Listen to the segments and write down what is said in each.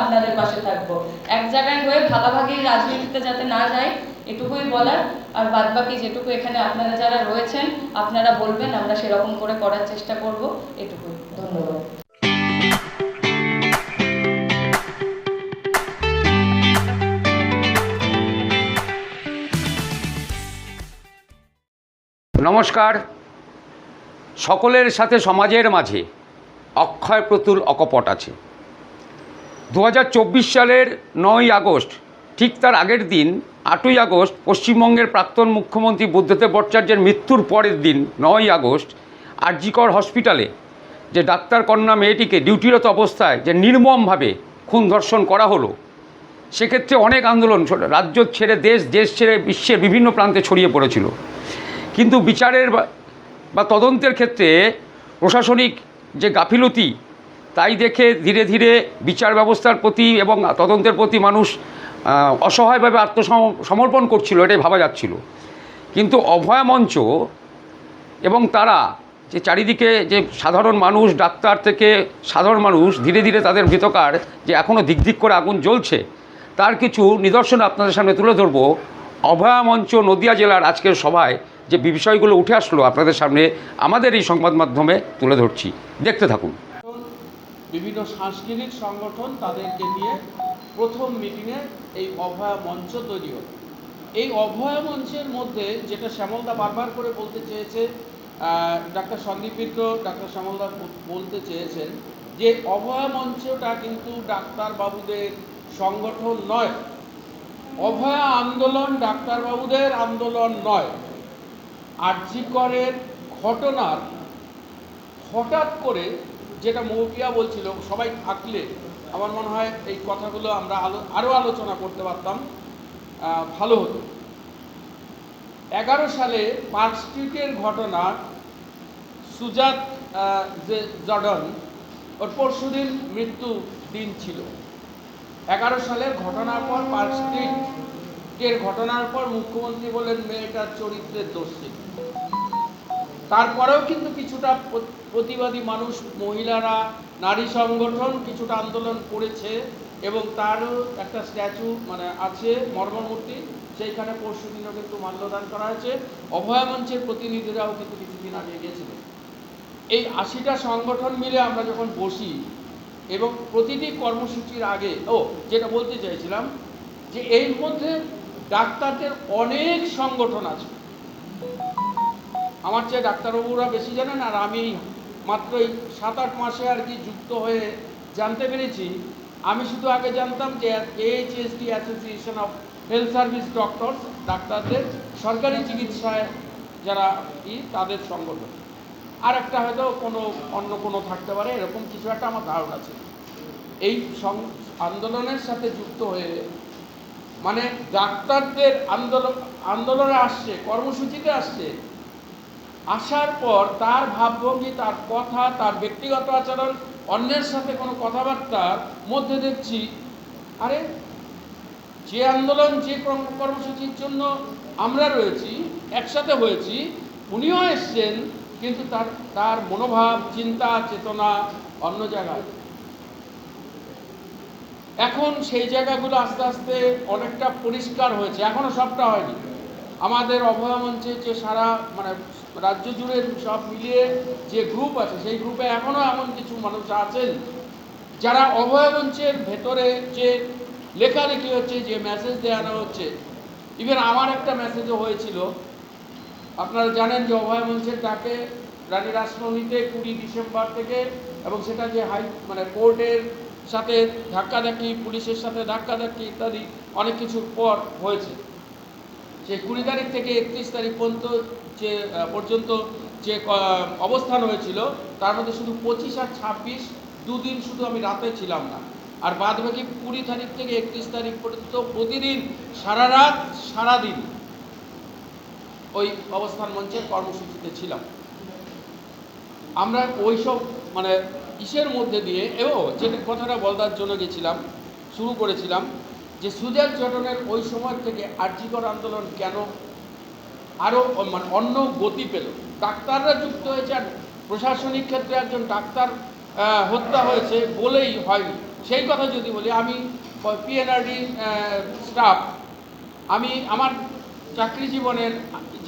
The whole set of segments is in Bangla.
আপনাদের পাশে থাকব। এক জায়গায় হয়ে ভাগাভাগি রাজনীতিতে যাতে না যায় এটুকুই বলার। আর বাদবাকি যেটুকু এখানে আপনারা যারা রয়েছেন, আপনারা বলবেন, আমরা সেরকম করে করার চেষ্টা করব, এটুকুই। ধন্যবাদ। নমস্কার। সকলের সাথে সমাজের মাঝে অক্ষয় প্রতুল অকপট আছে। দু হাজার চব্বিশ সালের নয় আগস্ট, ঠিক তার আগের দিন, আটই আগস্ট, পশ্চিমবঙ্গের প্রাক্তন মুখ্যমন্ত্রী বুদ্ধদেব ভট্টাচার্যের মৃত্যুর পরের দিন নয় আগস্ট, আরজিকর হসপিটালে যে ডাক্তার কন্যা মেয়েটিকে ডিউটিরত অবস্থায় যে নির্মমভাবে খুন ধর্ষণ করা হলো, সেক্ষেত্রে অনেক আন্দোলন রাজ্য ছেড়ে দেশ দেশ ছেড়ে বিশ্বের বিভিন্ন প্রান্তে ছড়িয়ে পড়েছিল। কিন্তু বিচারের বা- বা তদন্তের ক্ষেত্রে প্রশাসনিক যে গাফিলতি তাই দেখে ধীরে ধীরে বিচার ব্যবস্থার প্রতি এবং তদন্তের প্রতি মানুষ অসহায়ভাবে আত্মসমর্পণ করছিল, এটাই ভাবা যাচ্ছিল। কিন্তু অভয়া মঞ্চ এবং তারা যে চারিদিকে যে সাধারণ মানুষ, ডাক্তার থেকে সাধারণ মানুষ, ধীরে ধীরে তাদের ভিতকার যে এখনও দিক দিক করে আগুন জ্বলছে, তার কিছু নিদর্শন আপনাদের সামনে তুলে ধরবো। অভয়া মঞ্চ নদিয়া জেলার আজকের সভায় যে বিষয়গুলো উঠে আসলো আপনাদের সামনে, আমাদের এই সংবাদ মাধ্যমে তুলে ধরছি। দেখতে থাকুন। বিভিন্ন সাংস্কৃতিক সংগঠন তাদেরকে নিয়ে প্রথম মিটিংয়ে এই অভয়া মঞ্চ তৈরি হলো। এই অভয়া মঞ্চের মধ্যে যেটা শ্যামলদা বারবার করে বলতে চেয়েছে ডাক্তার সন্দীপ মিত্র ডাক্তার শ্যামলদা বলতে চেয়েছেন যে অভয়া মঞ্চটা কিন্তু ডাক্তারবাবুদের সংগঠন নয়। অভয়া আন্দোলন ডাক্তারবাবুদের আন্দোলন নয়। আর্যিকরের ঘটনার হঠাৎ করে যেটা মৌপিয়া বলছিল, সবাই থাকলে আমার মনে হয় এই কথাগুলো আমরা আলো আরও আলোচনা করতে পারতাম ভালো হতো। এগারো সালে পার্ক স্ট্রিটের ঘটনা, সুজাত যে জর্ডন, ওর পরশুদিন মৃত্যু দিন ছিল। এগারো সালের ঘটনার পর পার্ক স্ট্রিটের ঘটনার পর মুখ্যমন্ত্রী বলেন মেয়েটার চরিত্রের দোষ ছিল। তারপরেও কিন্তু কিছুটা প্রতিবাদী মানুষ, মহিলারা, নারী সংগঠন কিছুটা আন্দোলন করেছে এবং তারও একটা স্ট্যাচু মানে আছে, মর্মমূর্তি, সেইখানে পরশু দিনও কিন্তু মাল্যদান করা হয়েছে। অভয়া মঞ্চের প্রতিনিধিরাও কিন্তু কিছুদিন আগে গেছিলেন এই আশিটা সংগঠন মিলে আমরা যখন বসি এবং প্রতিটি কর্মসূচির আগে, ও, যেটা বলতে চাইছিলাম যে এর মধ্যে ডাক্তারদের অনেক সংগঠন আছে। আমার চেয়ে ডাক্তারবাবুরা বেশি জানেন, আর আমি মাত্র এই সাত আট মাসে আর কি যুক্ত হয়ে জানতে পেরেছি। আমি শুধু আগে জানতাম যে HSD association of health service doctors ডাক্তারদের সরকারি চিকিৎসায় যারা কি তাদের সংগঠন আর একটা হয়তো কোনো, অন্য কোনো থাকতে পারে, এরকম কিছু একটা আমার ধারণা ছিল। এই আন্দোলনের সাথে যুক্ত হয়ে মানে ডাক্তারদের আন্দোলন আন্দোলনে আসছে, কর্মসূচিতে আসছে আসার পর তার ভাবভঙ্গি, তার কথা, তার ব্যক্তিগত আচরণ, অন্যের সাথে কোনো কথাবার্তার মধ্যে দেখছি, আরে, যে আন্দোলন, যে কর্ম- কর্মসূচির জন্য আমরা রয়েছি, একসাথে হয়েছি, উনিও এসছেন, কিন্তু তার তার মনোভাব, চিন্তা, চেতনা অন্য জায়গায়। এখন সেই জায়গাগুলো আস্তে আস্তে অনেকটা পরিষ্কার হয়েছে, এখনও সবটা হয়নি। আমাদের অভয়া মঞ্চে যে সারা মানে রাজ্য জুড়ে সব মিলিয়ে যে গ্রুপ আছে, সেই গ্রুপে এখনও এমন কিছু মানুষ আছেন যারা অভয়া মঞ্চের ভেতরে যে লেখালেখি হচ্ছে, যে মেসেজ দেওয়ানো হচ্ছে। ইভেন আমার একটা মেসেজও হয়েছিল। আপনারা জানেন যে অভয় মঞ্চের ডাকে রানী রাসমণিতে কুড়ি ডিসেম্বর থেকে এবং সেটা যে হাই মানে কোর্টের সাথে ধাক্কাধাক্কি, পুলিশের সাথে ধাক্কাধাক্কি ইত্যাদি অনেক কিছুর পর হয়েছে। সেই কুড়ি তারিখ থেকে একত্রিশ তারিখ পর্যন্ত যে পর্যন্ত যে অবস্থান হয়েছিল, তার মধ্যে শুধু পঁচিশ আর ছাব্বিশ দুদিন শুধু আমি রাতে ছিলাম না। আর বাদ বাকি কুড়ি তারিখ থেকে একত্রিশ তারিখ পর্যন্ত প্রতিদিন সারা রাত সারাদিন ওই অবস্থান মঞ্চের কর্মসূচিতে ছিলাম। আমরা ওইসব মানে ইসের মধ্যে দিয়ে, এবং যেটা কথাটা বলার জন্য গেছিলাম, শুরু করেছিলাম যে সুজাত জটনের ওই সময় থেকে আর্যিকর আন্দোলন কেন আরও মানে অন্য গতি পেল? ডাক্তাররা যুক্ত হয়েছে আর প্রশাসনিক ক্ষেত্রে একজন ডাক্তার হত্যা হয়েছে বলেই হয়নি। সেই কথা যদি বলি, আমি পিএনআরডি স্টাফ আমি আমার চাকরি জীবনের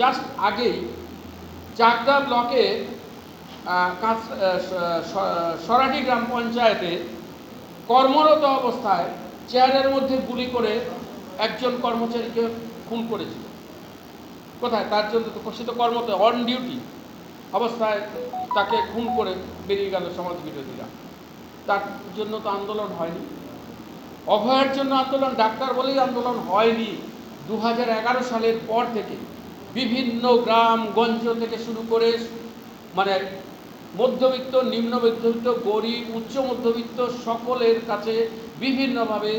জাস্ট আগেই চাকদা ব্লকে সরাটি গ্রাম পঞ্চায়েতে কর্মরত অবস্থায় চেয়ারের মধ্যে গুলি করে একজন কর্মচারীকে খুন করেছিল। কোথায়? তার জন্য তো সে তো কর্মত অন ডিউটি অবস্থায় তাকে খুন করে বেরিয়ে গেল সমাজ বিরোধীরা। তার জন্য তো আন্দোলন হয়নি। অভয়ের জন্য আন্দোলন, ডাক্তার বলেই আন্দোলন হয়নি। দু হাজার এগারো সালের পর থেকে বিভিন্ন গ্রাম, গঞ্জ থেকে শুরু করে মানে মধ্যবিত্ত নিম্ন মধ্যবিত্ত গরিব, উচ্চ মধ্যবিত্ত সকলের কাছে বিভিন্নভাবে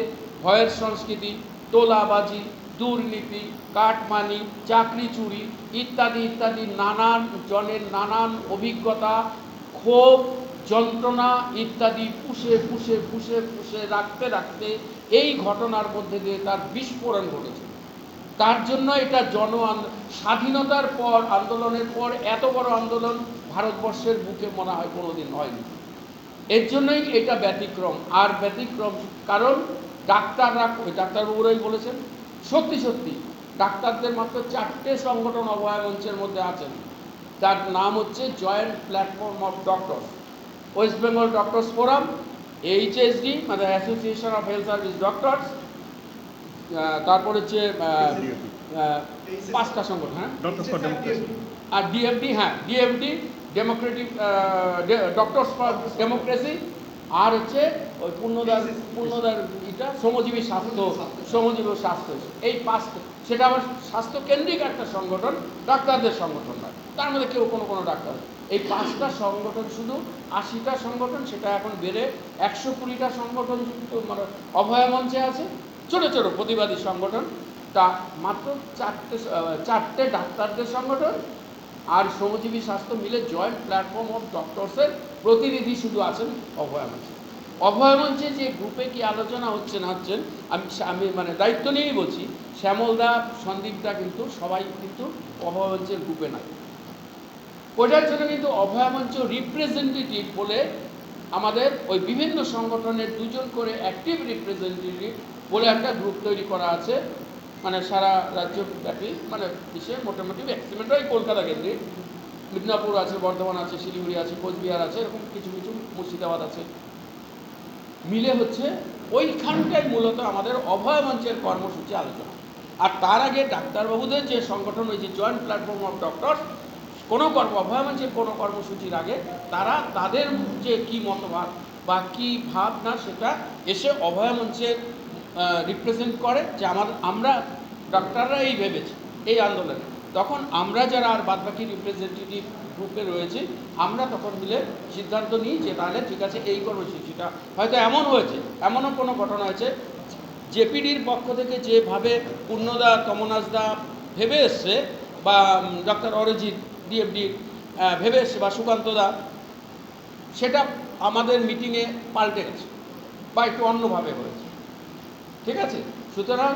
ভয়ের সংস্কৃতি, তোলাবাজি, দুর্নীতি, কাটমানি চাকরি চুরি ইত্যাদি ইত্যাদি, নানান জনের নানান অভিজ্ঞতা, ক্ষোভ, যন্ত্রণা ইত্যাদি পুষে পুষে পুষে পুষে রাখতে রাখতে এই ঘটনার মধ্যে দিয়ে তার বিস্ফোরণ ঘটেছে। তার জন্য এটা জন স্বাধীনতার পর, আন্দোলনের পর এত বড় আন্দোলন ভারতবর্ষের বুকে মনে হয় কোনোদিন হয়নি। এর জন্যই এটা ব্যতিক্রম। আর ব্যতিক্রম কারণ ডাক্তাররা ওই ডাক্তারবাবুরাই বলেছেন সত্যি সত্যি ডাক্তারদের মাত্র চারটে সংগঠন অভয় মঞ্চের মধ্যে আছেন। তার নাম হচ্ছে joint platform of doctors West Bengal doctors forum HSD মানে association of health service doctors তারপর হচ্ছে পাঁচটা সংগঠন হ্যাঁ? আর ডিএফডি হ্যাঁ DFD democratic doctors for democracy আর হচ্ছে ওই পূর্ণদার পূর্ণদার এটা শ্রমজীবী স্বাস্থ্য শ্রমজীবী স্বাস্থ্য। এই পাঁচটা সেটা আবার স্বাস্থ্য কেন্দ্রিক একটা সংগঠন ডাক্তারদের সংগঠন নয়। তার মধ্যে কেউ কোনো কোনো ডাক্তার। এই পাঁচটা সংগঠন শুধু আশিটা সংগঠন সেটা এখন বেড়ে একশো কুড়িটা সংগঠন মানে অভয়া মঞ্চে আছে। ছোট ছোট প্রতিবাদী সংগঠন। তা মাত্র চারটে চারটে ডাক্তারদের সংগঠন। আর শ্রমজীবী স্বাস্থ্য মিলে জয়েন্ট প্ল্যাটফর্ম অফ ডক্টরসের প্রতিনিধি শুধু আছেন অভয় মঞ্চে অভয় মঞ্চে যে গ্রুপে কি আলোচনা হচ্ছে না হচ্ছেন, আমি আমি মানে দায়িত্ব নিয়েই বলছি শ্যামলদা সন্দীপদা কিন্তু সবাই কিন্তু অভয় মঞ্চের গ্রুপে নাই ওটার জন্য কিন্তু অভয় মঞ্চ রিপ্রেজেন্টেটিভ বলে আমাদের ওই বিভিন্ন সংগঠনের দুজন করে অ্যাক্টিভ রিপ্রেজেন্টেটিভ বলে একটা গ্রুপ তৈরি করা আছে। মানে সারা রাজ্যব্যাপী মানে দেশে মোটামুটি ম্যাক্সিমামটাই কলকাতা কেন্দ্রিক। মিদনাপুর আছে, বর্ধমান আছে, শিলিগুড়ি আছে, কোচবিহার আছে, এরকম কিছু কিছু মুর্শিদাবাদ আছে। মিলে হচ্ছে ওইখানটাই মূলত আমাদের অভয় মঞ্চের কর্মসূচি আলোচনা। আর তার আগে ডাক্তারবাবুদের যে সংগঠন যে জয়েন্ট প্ল্যাটফর্ম অফ ডক্টর কোনো কর্ম অভয় মঞ্চের কোনো কর্মসূচির আগে তারা তাদের যে কি মতবাদ বা কি ভাবনা, সেটা এসে অভয় মঞ্চে রিপ্রেজেন্ট করে যে আমার আমরা ডাক্তাররা এই ভেবেছি, এই আন্দোলনে। তখন আমরা যারা আর বাদবাকি রিপ্রেজেন্টেটিভ গ্রুপে রয়েছি, আমরা তখন মিলে সিদ্ধান্ত নিই যে তাহলে ঠিক আছে, এই কর্মসূচিটা। হয়তো এমন হয়েছে, এমনও কোনো ঘটনা হয়েছে, জেপিডির পক্ষ থেকে যেভাবে পূর্ণদা, তমনাজদা ভেবে এসছে, বা ডক্টর অরিজিৎ ডিএফডি ভেবে এসছে, বা সুকান্তদা, সেটা আমাদের মিটিংয়ে পাল্টে গেছে, বা একটু অন্যভাবে হয়েছে। ঠিক আছে? সুতরাং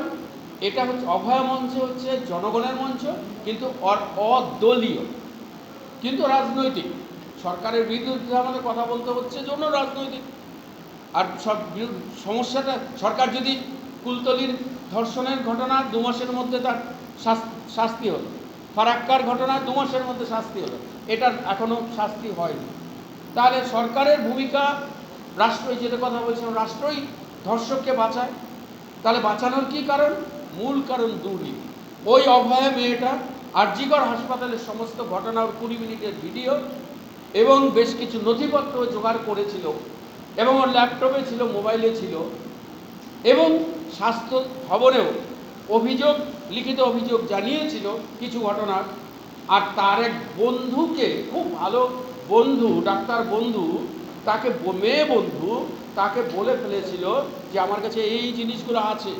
এটা হচ্ছে অভয় মঞ্চ হচ্ছে, জনগণের মঞ্চ, কিন্তু অদলীয়। কিন্তু রাজনৈতিক। সরকারের বিরুদ্ধে আমাদের কথা বলতে হচ্ছে জন্য রাজনৈতিক। আর সব সমস্যাটা সরকার যদি কুলতলির ধর্ষণের ঘটনা দু মাসের মধ্যে তার শাস- শাস্তি হলো, ফারাক্কার ঘটনা দু মাসের মধ্যে শাস্তি হলো, এটার এখনও শাস্তি হয়নি। তাহলে সরকারের ভূমিকা রাষ্ট্রই যেটা কথা বলছিলাম, রাষ্ট্রই ধর্ষককে বাঁচায়। তাহলে বাঁচানোর কি কারণ? মূল কারণ দুর্নীতি। ওই অভয়া মেয়েটা আরজিগড় হাসপাতালের সমস্ত ঘটনার কুড়ি মিনিটের ভিডিও এবং বেশ কিছু নথিপত্র জোগাড় করেছিল এবং ওর ল্যাপটপে ছিল, মোবাইলে ছিল এবং স্বাস্থ্য ভবনেও অভিযোগ, লিখিত অভিযোগ জানিয়েছিল কিছু ঘটনার আর তার এক বন্ধুকে, খুব ভালো বন্ধু, ডাক্তার বন্ধু তাকে মেয়ে বন্ধু তাকে বলে ফেলেছিল যে আমার কাছে এই জিনিসগুলো আছে।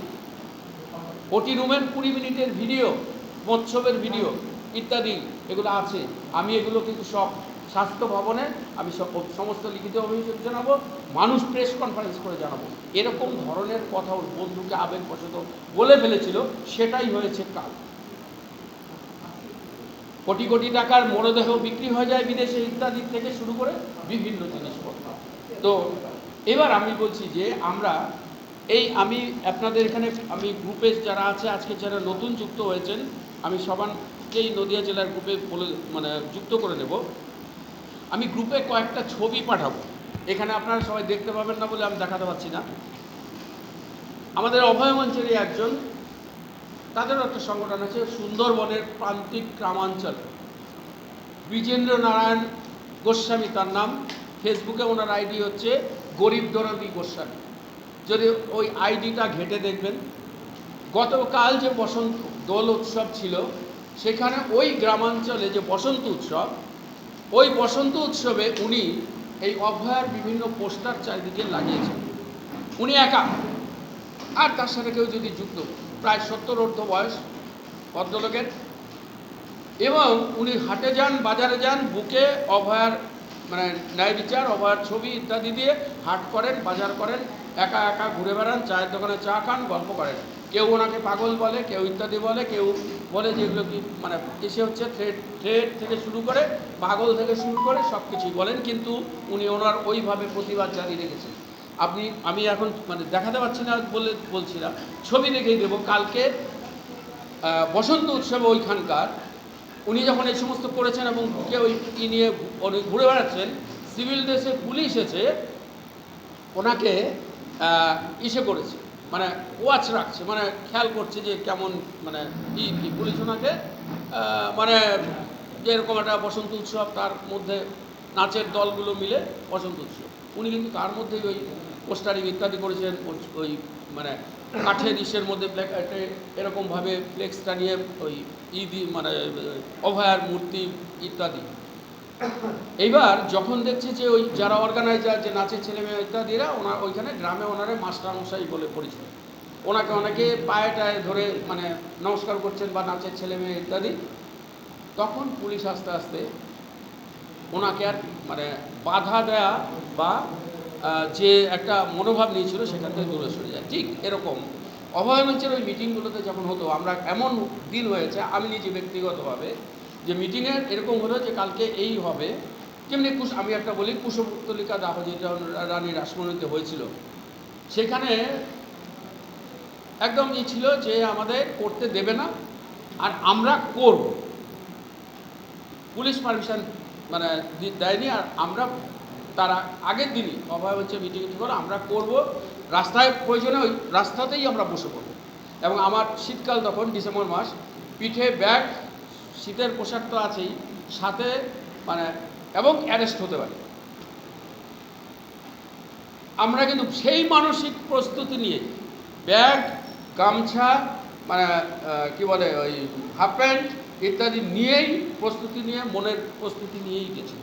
ওটি রুমের কুড়ি মিনিটের ভিডিও, মৎসবের ভিডিও ইত্যাদি এগুলো আছে। আমি এগুলো কিন্তু সব স্বাস্থ্য ভবনে আমি সব সমস্ত লিখিত অভিযোগ জানাব, মানুষ প্রেস কনফারেন্স করে জানাব। এরকম ধরনের কথা ওর বন্ধুকে আবেগবশত বলে ফেলেছিল, সেটাই হয়েছে কাল। কোটি কোটি টাকার মরদেহ বিক্রি হয়ে যায় বিদেশে ইত্যাদি থেকে শুরু করে বিভিন্ন জিনিসপত্র। তো এবার আমি বলছি যে আমরা এই আমি আপনাদের এখানে আমি গ্রুপে যারা আছে, আজকে যারা নতুন যুক্ত হয়েছেন, আমি সবাইকেই নদিয়া জেলার গ্রুপে বলে মানে যুক্ত করে নেব। আমি গ্রুপে কয়েকটা ছবি পাঠাবো। এখানে আপনারা সবাই দেখতে পাবেন না বলে আমি দেখাতে পারছি না। আমাদের অভয় মঞ্চেরই একজন তাদেরও একটা সংগঠন আছে সুন্দরবনের প্রান্তিক গ্রামাঞ্চল। বিজেন্দ্র নারায়ণ গোস্বামী তার নাম। ফেসবুকে ওনার আইডি হচ্ছে গরিব দরদি গোস্বামী। যদি ওই আইডিটা ঘেটে দেখবেন, গতকাল যে বসন্ত দোল উৎসব ছিল, সেখানে ওই গ্রামাঞ্চলে যে বসন্ত উৎসব, ওই বসন্ত উৎসবে উনি এই অভয়ার বিভিন্ন পোস্টার চারিদিকে লাগিয়েছেন। উনি একা। আর তার সাথে কেউ যদি যুক্ত প্রায় সত্তর অর্ধ বয়স ভদ্রলোকের। এবং উনি হাটে যান, বাজারে যান, বুকে অভয়ার মানে ন্যায় বিচার, অভয়ার ছবি ইত্যাদি দিয়ে হাট করেন, বাজার করেন, একা একা ঘুরে বেড়ান, চায়ের দোকানে চা খান, গল্প করেন। কেউ ওনাকে পাগল বলে, কেউ ইত্যাদি বলে, কেউ বলে যে এগুলো কি মানে এসে হচ্ছে, থ্রেড থ্রেড থেকে শুরু করে, পাগল থেকে শুরু করে সব কিছুই বলেন, কিন্তু উনি ওনার ওইভাবে প্রতিবাদ জারি রেখেছেন। আপনি, আমি এখন মানে দেখাতে পাচ্ছি না বলে বলছি না। ছবি দেখেই দেবো। কালকে বসন্ত উৎসবে ওইখানকার উনি যখন এই সমস্ত করেছেন এবং বুকে ওই ই নিয়ে ঘুরে বেড়াচ্ছেন, সিভিল দেশে পুলিশ এসে ওনাকে ইসে করেছে। মানে ওয়াচ রাখছে। মানে খেয়াল করছে যে কেমন মানে কি পুলিশ ওনাকে। মানে যেরকম একটা বসন্ত উৎসব, তার মধ্যে নাচের দলগুলো মিলে বসন্ত উৎসব। উনি কিন্তু তার মধ্যেই ওই পোস্টারিং ইত্যাদি করেছেন ওই- মানে কাঠের ইসের মধ্যে এরকমভাবে ফ্লেক্সটা নিয়ে ওই ঈদ মানে অভয়ার মূর্তি ইত্যাদি। এইবার যখন দেখছে যে ওই যারা অর্গানাইজার যে নাচের ছেলে মেয়ে ইত্যাদিরা ওনার ওইখানে গ্রামে ওনারে মাস্টারমশাই বলে পরিচিত। ওনাকে অনেকে পায়ে টায়ে ধরে মানে নমস্কার করছেন বা নাচের ছেলে মেয়ে ইত্যাদি। তখন পুলিশ আস্তে আস্তে ওনাকে আর মানে বাধা দেয়া বা যে একটা মনোভাব নিয়েছিল সেখান থেকে দূরে সরে যায়। ঠিক এরকম। অভয় মঞ্চের ওই মিটিংগুলোতে যখন হতো, আমরা এমন দিন হয়েছে, আমি নিজে ব্যক্তিগতভাবে, যে মিটিংয়ের এরকম হলো যে কালকে এই হবে। যেমনি কুশ আমি একটা বলি কুশপুত্তলিকা দাহ, যেটা রানী রাসমণিতে হয়েছিল। সেখানে একদম ই ছিল যে আমাদের করতে দেবে না, আর আমরা করব। পুলিশ পারমিশন মানে দেয়নি, আর আমরা তারা আগের দিনই অভয় হচ্ছে মিটিং করে? আমরা করব। রাস্তায় প্রয়োজনে ওই রাস্তাতেই আমরা বসে পড়ব। এবং আমার শীতকাল তখন ডিসেম্বর মাস। পিঠে ব্যাগ, শীতের পোশাক তো আছেই। সাথে মানে এবং অ্যারেস্ট হতে পারে। আমরা কিন্তু সেই মানসিক প্রস্তুতি নিয়ে ব্যাগ, গামছা মানে কি বলে ওই হাফ প্যান্ট ইত্যাদি নিয়েই প্রস্তুতি নিয়ে, মনের প্রস্তুতি নিয়েই গেছি।